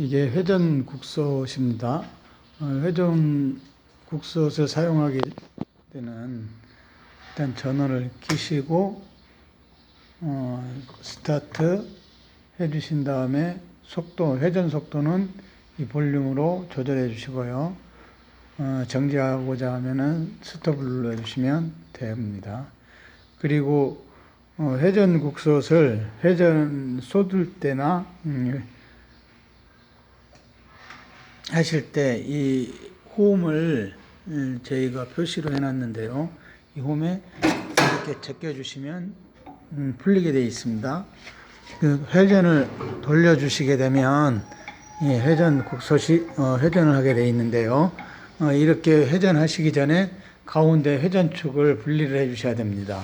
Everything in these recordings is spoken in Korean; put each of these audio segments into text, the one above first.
이게 회전 국솥입니다. 어, 회전 국솥을 사용하게 되는 일단 전원을 켜시고 어, 스타트 해주신 다음에 속도 회전 속도는 이 볼륨으로 조절해 주시고요. 어, 정지하고자 하면은 스톱을 눌러 주시면 됩니다. 그리고 어, 회전 국솥을 회전 쏟을 때나 음, 하실 때 이 홈을 음, 저희가 표시로 해놨는데요. 이 홈에 이렇게 제껴주시면 음, 풀리게 되어 있습니다. 그 회전을 돌려주시게 되면 이 회전 국솥이 어, 회전을 하게 되어 있는데요. 어, 이렇게 회전하시기 전에 가운데 회전축을 분리를 해 주셔야 됩니다.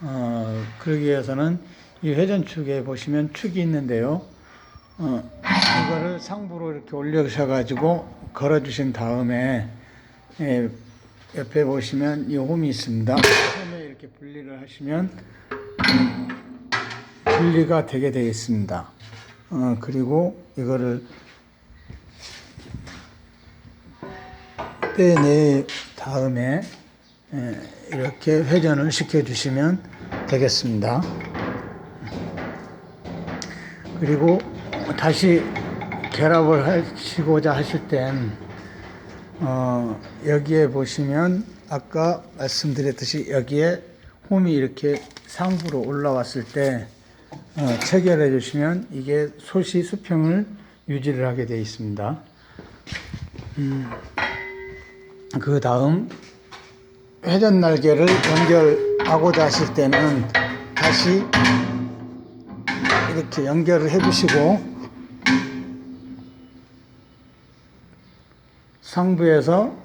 어, 그러기 위해서는 이 회전축에 보시면 축이 있는데요. 어, 이거를 상부로 이렇게 올려셔가지고 걸어주신 다음에 예, 옆에 보시면 이 홈이 있습니다. 홈에 이렇게 분리를 하시면 분리가 되게 되어 있습니다. 어, 그리고 이거를 빼내 다음에 예, 이렇게 회전을 시켜주시면 되겠습니다. 그리고 다시 결합을 하시고자 하실 땐 어, 여기에 보시면 아까 말씀드렸듯이 여기에 홈이 이렇게 상부로 올라왔을 때 어, 체결해 주시면 이게 소시 수평을 유지를 하게 되어 있습니다. 음, 그 다음 회전 날개를 연결하고자 하실 때는 다시 이렇게 연결을 해 주시고 상부에서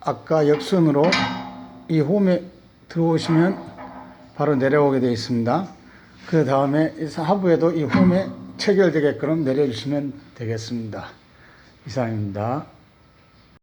아까 역순으로 이 홈에 들어오시면 바로 내려오게 되어 있습니다. 그 다음에 이 하부에도 이 홈에 체결되게끔 내려주시면 되겠습니다. 이상입니다.